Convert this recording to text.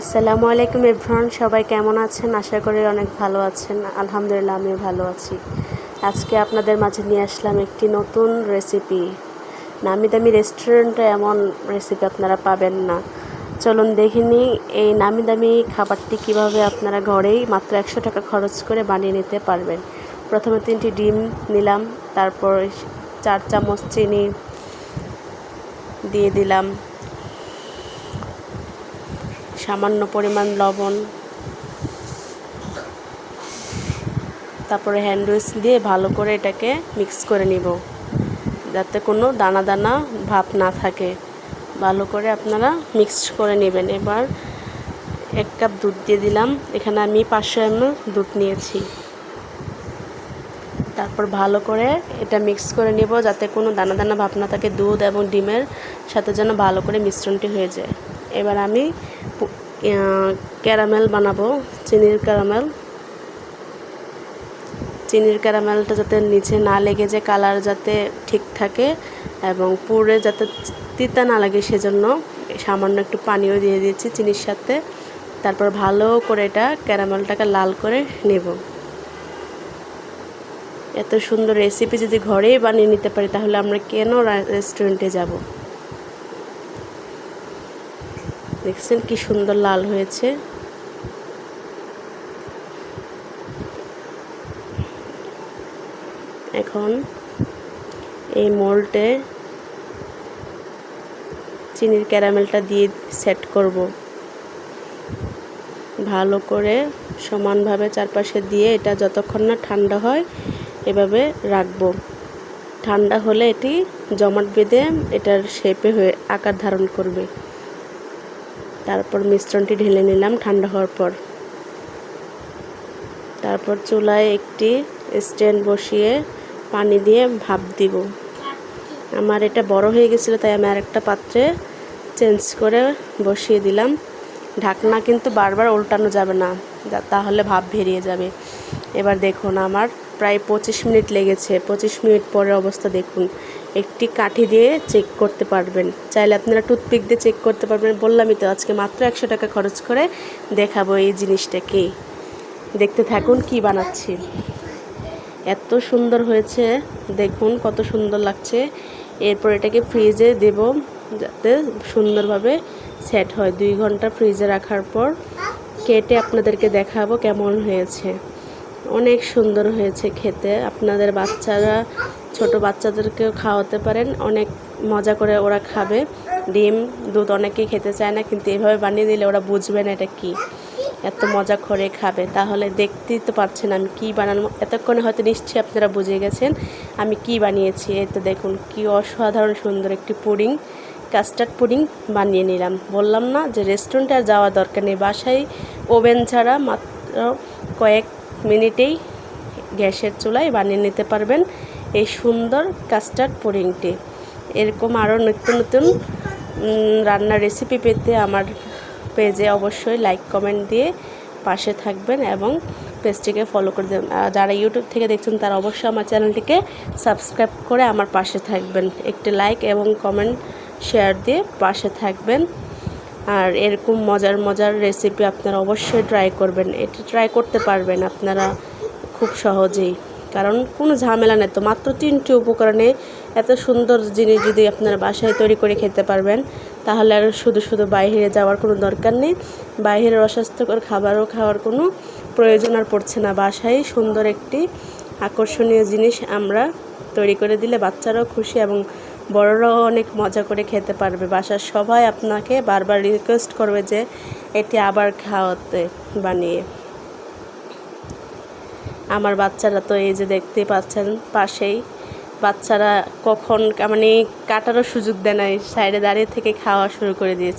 আসসালামু আলাইকুম এভরান সবাই কেমন আছেন? আশা করি অনেক ভালো আছেন। আলহামদুলিল্লাহ, আমিও ভালো আছি। আজকে আপনাদের মাঝে নিয়ে আসলাম একটি নতুন রেসিপি নামি দামি রেস্টুরেন্টে এমন রেসিপি আপনারা পাবেন না। চলুন দেখে নিই, এই নামি দামি খাবারটি কীভাবে আপনারা ঘরেই মাত্র একশো টাকা খরচ করে বানিয়ে নিতে পারবেন। প্রথমে তিনটি ডিম নিলাম, তারপর চার চামচ চিনি দিয়ে দিলাম। সামান্য পরিমাণ লবণ, তারপরে হ্যান্ড উইচ দিয়ে ভালো করে এটাকে মিক্স করে নিব, যাতে কোনো দানা দানা ভাব না থাকে। ভালো করে আপনারা মিক্স করে নেবেন। এবার এক কাপ দুধ দিয়ে দিলাম। এখানে আমি পাঁচশো এম দুধ নিয়েছি। তারপর ভালো করে এটা মিক্স করে নেব, যাতে কোনো দানা দানা ভাব না থাকে, দুধ এবং ডিমের সাথে যেন ভালো করে মিশ্রণটি হয়ে যায়। এবার আমি ক্যারামেল বানাবো, চিনির ক্যারামেল। চিনির ক্যারামেলটা যাতে নিচে না লেগে যায়, কালার যাতে ঠিক থাকে এবং পুরে যাতে তিতা না লাগে সেজন্য সামান্য একটু পানিও দিয়ে দিয়েছি চিনির সাথে। তারপর ভালো করে এটা ক্যারামেলটাকে লাল করে নেব। এত সুন্দর রেসিপি যদি ঘরেই বানিয়ে নিতে পারি, তাহলে আমরা কেন রেস্টুরেন্টে যাব? দেখছেন কি সুন্দর লাল হয়েছে। এখন এই মোল্টে চিনির ক্যারামেলটা দিয়ে সেট করব। ভালো করে সমানভাবে চারপাশে দিয়ে এটা যতক্ষণ না ঠান্ডা হয় এভাবে রাখব। ঠান্ডা হলে এটি জমাট বেঁধে এটার শেপে হয়ে আকার ধারণ করবে। তারপর মিশ্রণটি ঢেলে নিলাম ঠান্ডা হওয়ার পর। তারপর চুলায় একটি স্ট্যান্ড বসিয়ে পানি দিয়ে ভাপ দিব। আমার এটা বড় হয়ে গেছিল, তাই আমি আরেকটা পাত্রে চেঞ্জ করে বসিয়ে দিলাম। ঢাকনা কিন্তু বারবার উল্টানো যাবে না তাহলে ভাপ বেরিয়ে যাবে। এবার দেখুন, আমার প্রায় পঁচিশ মিনিট লেগেছে। পঁচিশ মিনিট পরে অবস্থা দেখুন। একটি কাঠি দিয়ে চেক করতে পারবেন। চাইলে আপনারা টুথপিক দিয়ে চেক করতে পারবেন। বললামই তো, আজকে মাত্র একশো টাকা খরচ করে দেখাবো এই জিনিসটা কি। দেখতে থাকুন কি বানাচ্ছি। এত সুন্দর হয়েছে, দেখুন কত সুন্দর লাগছে। এরপর এটাকে ফ্রিজে দেব, যাতে সুন্দরভাবে সেট হয়। দুই ঘণ্টা ফ্রিজে রাখার পর কেটে আপনাদেরকে দেখাবো কেমন হয়েছে। অনেক সুন্দর হয়েছে খেতে। আপনাদের বাচ্চারা, ছোট বাচ্চাদেরকেও খাওয়াতে পারেন। অনেক মজা করে ওরা খাবে। ডিম, দুধ অনেকেই খেতে চায় না, কিন্তু এভাবে বানিয়ে দিলে ওরা বুঝবে না এটা কী। এত মজা করে খাবে। তাহলে দেখতেই তো পারছেন আমি কী বানানো। এতক্ষণে হয়তো নিশ্চয়ই আপনারা বুঝে গেছেন আমি কি বানিয়েছি। এই তো দেখুন, কি অসাধারণ সুন্দর একটি পুডিং, কাস্টার্ড পুডিং বানিয়ে নিলাম। বললাম না যে রেস্টুরেন্টে আর যাওয়া দরকার নেই। বাসায় ওভেন ছাড়া মাত্র কয়েক মিনিটেই গ্যাসের চুলায় বানিয়ে নিতে পারবেন এই সুন্দর কাস্টার্ড পুডিংটি। এরকম আরও নিত্য নতুন রান্নার রেসিপি পেতে আমার পেজে অবশ্যই লাইক কমেন্ট দিয়ে পাশে থাকবেন এবং পেজটিকে ফলো করে দেবেন। যারা ইউটিউব থেকে দেখছেন, তারা অবশ্যই আমার চ্যানেলটিকে সাবস্ক্রাইব করে আমার পাশে থাকবেন। একটি লাইক এবং কমেন্ট শেয়ার দিয়ে পাশে থাকবেন। আর এরকম মজার মজার রেসিপি আপনারা অবশ্যই ট্রাই করবেন। এটি ট্রাই করতে পারবেন আপনারা খুব সহজেই। কারণ কোনো ঝামেলা নেই তো, মাত্র তিনটি উপকরণে এত সুন্দর জিনিস যদি আপনারা বাসায় তৈরি করে খেতে পারবেন, তাহলে আর শুধু শুধু বাইরে যাওয়ার কোনো দরকার নেই। বাইরের অস্বাস্থ্যকর খাবারও খাওয়ার কোনো প্রয়োজন আর পড়ছে না। বাসায় সুন্দর একটি আকর্ষণীয় জিনিস আমরা তৈরি করে দিলে বাচ্চারাও খুশি এবং বড়রাও অনেক মজা করে খেতে পারবে। বাসার সবাই আপনাকে বারবার রিকোয়েস্ট করবে যে এটি আবার খাওয়াতে বানিয়ে। আমার বাচ্চারা তো এই যে দেখতে পাচ্ছেন, পাশেই বাচ্চারা কখন মানে কাটারও সুযোগ দেয় নাই, সাইডে দাঁড়িয়ে থেকে খাওয়া শুরু করে দিয়েছে।